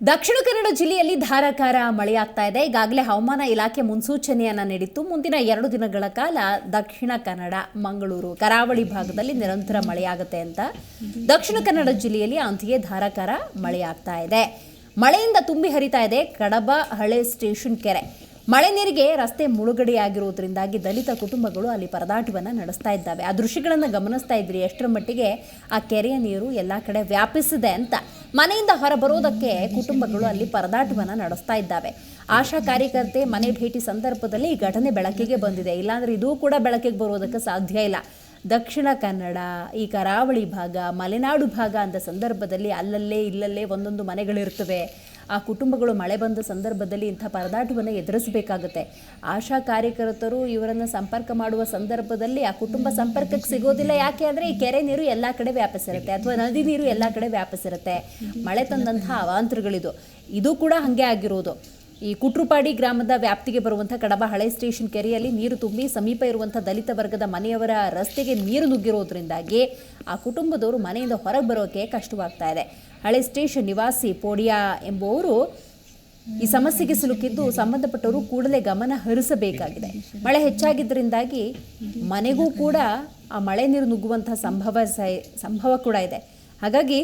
ದಕ್ಷಿಣ ಕನ್ನಡ ಜಿಲ್ಲೆಯಲ್ಲಿ ಧಾರಾಕಾರ ಮಳೆಯಾಗ್ತಾ ಇದೆ. ಈಗಾಗಲೇ ಹವಾಮಾನ ಇಲಾಖೆ ಮುನ್ಸೂಚನೆಯನ್ನ ನೀಡಿತ್ತು. ಮುಂದಿನ ಎರಡು ದಿನಗಳ ಕಾಲ ದಕ್ಷಿಣ ಕನ್ನಡ, ಮಂಗಳೂರು, ಕರಾವಳಿ ಭಾಗದಲ್ಲಿ ನಿರಂತರ ಮಳೆಯಾಗುತ್ತೆ ಅಂತ ದಕ್ಷಿಣ ಕನ್ನಡ ಜಿಲ್ಲೆಯಲ್ಲಿ ಅಂತೆಯೇ ಧಾರಾಕಾರ ಮಳೆಯಾಗ್ತಾ ಇದೆ. ಮಳೆಯಿಂದ ತುಂಬಿ ಹರಿತಾ ಇದೆ ಕಡಬ, ಹಳೆ ಸ್ಟೇಷನ್ ಕೆರೆ. ಮಳೆ ನೀರಿಗೆ ರಸ್ತೆ ಮುಳುಗಡೆಯಾಗಿರುವುದರಿಂದಾಗಿ ದಲಿತ ಕುಟುಂಬಗಳು ಅಲ್ಲಿ ಪರದಾಟವನ್ನು ನಡೆಸ್ತಾ ಇದ್ದಾವೆ. ಆ ದೃಶ್ಯಗಳನ್ನು ಗಮನಿಸ್ತಾ ಇದ್ರಿ ಎಷ್ಟರ ಮಟ್ಟಿಗೆ ಆ ಕೆರೆಯ ನೀರು ಎಲ್ಲ ಕಡೆ ವ್ಯಾಪಿಸಿದೆ ಅಂತ. ಮನೆಯಿಂದ ಹೊರಬರೋದಕ್ಕೆ ಕುಟುಂಬಗಳು ಅಲ್ಲಿ ಪರದಾಟವನ್ನು ನಡೆಸ್ತಾ ಇದ್ದಾವೆ. ಆಶಾ ಕಾರ್ಯಕರ್ತೆ ಮನೆ ಭೇಟಿ ಸಂದರ್ಭದಲ್ಲಿ ಈ ಘಟನೆ ಬೆಳಕಿಗೆ ಬಂದಿದೆ. ಇಲ್ಲಾಂದ್ರೆ ಇದೂ ಕೂಡ ಬೆಳಕಿಗೆ ಬರೋದಕ್ಕೆ ಸಾಧ್ಯ ಇಲ್ಲ. ದಕ್ಷಿಣ ಕನ್ನಡ, ಈ ಕರಾವಳಿ ಭಾಗ, ಮಲೆನಾಡು ಭಾಗ ಅಂತ ಸಂದರ್ಭದಲ್ಲಿ ಅಲ್ಲಲ್ಲೇ, ಇಲ್ಲಲ್ಲೇ ಒಂದೊಂದು ಮನೆಗಳಿರ್ತವೆ. ಆ ಕುಟುಂಬಗಳು ಮಳೆ ಬಂದ ಸಂದರ್ಭದಲ್ಲಿ ಇಂಥ ಪರದಾಟವನ್ನು ಎದುರಿಸಬೇಕಾಗುತ್ತೆ. ಆಶಾ ಕಾರ್ಯಕರ್ತರು ಇವರನ್ನು ಸಂಪರ್ಕ ಮಾಡುವ ಸಂದರ್ಭದಲ್ಲಿ ಆ ಕುಟುಂಬ ಸಂಪರ್ಕಕ್ಕೆ ಸಿಗೋದಿಲ್ಲ. ಯಾಕೆ ಅಂದರೆ ಈ ಕೆರೆ ನೀರು ಎಲ್ಲ ಕಡೆ ವ್ಯಾಪಿಸಿರುತ್ತೆ ಅಥವಾ ನದಿ ನೀರು ಎಲ್ಲ ಕಡೆ ವ್ಯಾಪಿಸಿರುತ್ತೆ. ಮಳೆ ತಂದಂತಹ ಅವಾಂತರಗಳಿದು. ಇದು ಕೂಡ ಹಾಗೆ ಆಗಿರೋದು. ಈ ಕುಟ್ರುಪಾಡಿ ಗ್ರಾಮದ ವ್ಯಾಪ್ತಿಗೆ ಬರುವಂಥ ಕಡಬ ಹಳೆ ಸ್ಟೇಷನ್ ಕೆರೆಯಲ್ಲಿ ನೀರು ತುಂಬಿ ಸಮೀಪ ಇರುವಂಥ ದಲಿತ ವರ್ಗದ ಮನೆಯವರ ರಸ್ತೆಗೆ ನೀರು ನುಗ್ಗಿರೋದ್ರಿಂದಾಗಿ ಆ ಕುಟುಂಬದವರು ಮನೆಯಿಂದ ಹೊರಗೆ ಬರೋಕೆ ಕಷ್ಟವಾಗ್ತಾ ಇದೆ. ಹಳೆ ಸ್ಟೇಷನ್ ನಿವಾಸಿ ಪೋಡಿಯಾ ಎಂಬುವರು ಈ ಸಮಸ್ಯೆಗೆ ಸಿಲುಕಿದ್ದು ಸಂಬಂಧಪಟ್ಟವರು ಕೂಡಲೇ ಗಮನ ಹರಿಸಬೇಕಾಗಿದೆ. ಮಳೆ ಹೆಚ್ಚಾಗಿದ್ದರಿಂದಾಗಿ ಮನೆಗೂ ಕೂಡ ಆ ಮಳೆ ನೀರು ನುಗ್ಗುವಂತಹ ಸಂಭವ ಸಂಭವ ಕೂಡ ಇದೆ. ಹಾಗಾಗಿ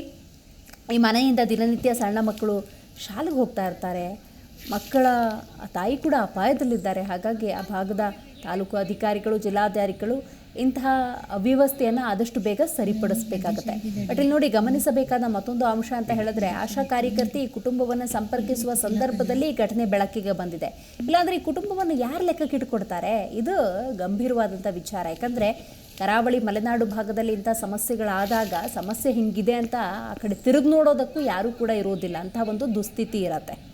ಈ ಮನೆಯಿಂದ ದಿನನಿತ್ಯ ಸಣ್ಣ ಮಕ್ಕಳು ಶಾಲೆಗೆ ಹೋಗ್ತಾ ಇರ್ತಾರೆ. ಮಕ್ಕಳ ತಾಯಿ ಕೂಡ ಅಪಾಯದಲ್ಲಿದ್ದಾರೆ. ಹಾಗಾಗಿ ಆ ಭಾಗದ ತಾಲೂಕು ಅಧಿಕಾರಿಗಳು, ಜಿಲ್ಲಾಧಿಕಾರಿಗಳು ಇಂತಹ ಅವ್ಯವಸ್ಥೆಯನ್ನು ಆದಷ್ಟು ಬೇಗ ಸರಿಪಡಿಸಬೇಕಾಗುತ್ತೆ. ಬಟ್ ಇಲ್ಲಿ ನೋಡಿ ಗಮನಿಸಬೇಕಾದ ಮತ್ತೊಂದು ಅಂಶ ಅಂತ ಹೇಳಿದ್ರೆ, ಆಶಾ ಕಾರ್ಯಕರ್ತಿ ಈ ಕುಟುಂಬವನ್ನು ಸಂಪರ್ಕಿಸುವ ಸಂದರ್ಭದಲ್ಲಿ ಈ ಘಟನೆ ಬೆಳಕಿಗೆ ಬಂದಿದೆ. ಇಲ್ಲಾಂದ್ರೆ ಈ ಕುಟುಂಬವನ್ನು ಯಾರು ಲೆಕ್ಕಕ್ಕೆ ಇಟ್ಕೊಡ್ತಾರೆ? ಇದು ಗಂಭೀರವಾದಂಥ ವಿಚಾರ. ಯಾಕಂದ್ರೆ ಕರಾವಳಿ ಮಲೆನಾಡು ಭಾಗದಲ್ಲಿ ಇಂಥ ಸಮಸ್ಯೆಗಳಾದಾಗ ಸಮಸ್ಯೆ ಹಿಂಗಿದೆ ಅಂತ ಆ ಕಡೆ ತಿರುಗಿ ನೋಡೋದಕ್ಕೂ ಯಾರೂ ಕೂಡ ಇರೋದಿಲ್ಲ. ಅಂತ ಒಂದು ದುಸ್ಥಿತಿ ಇರತ್ತೆ.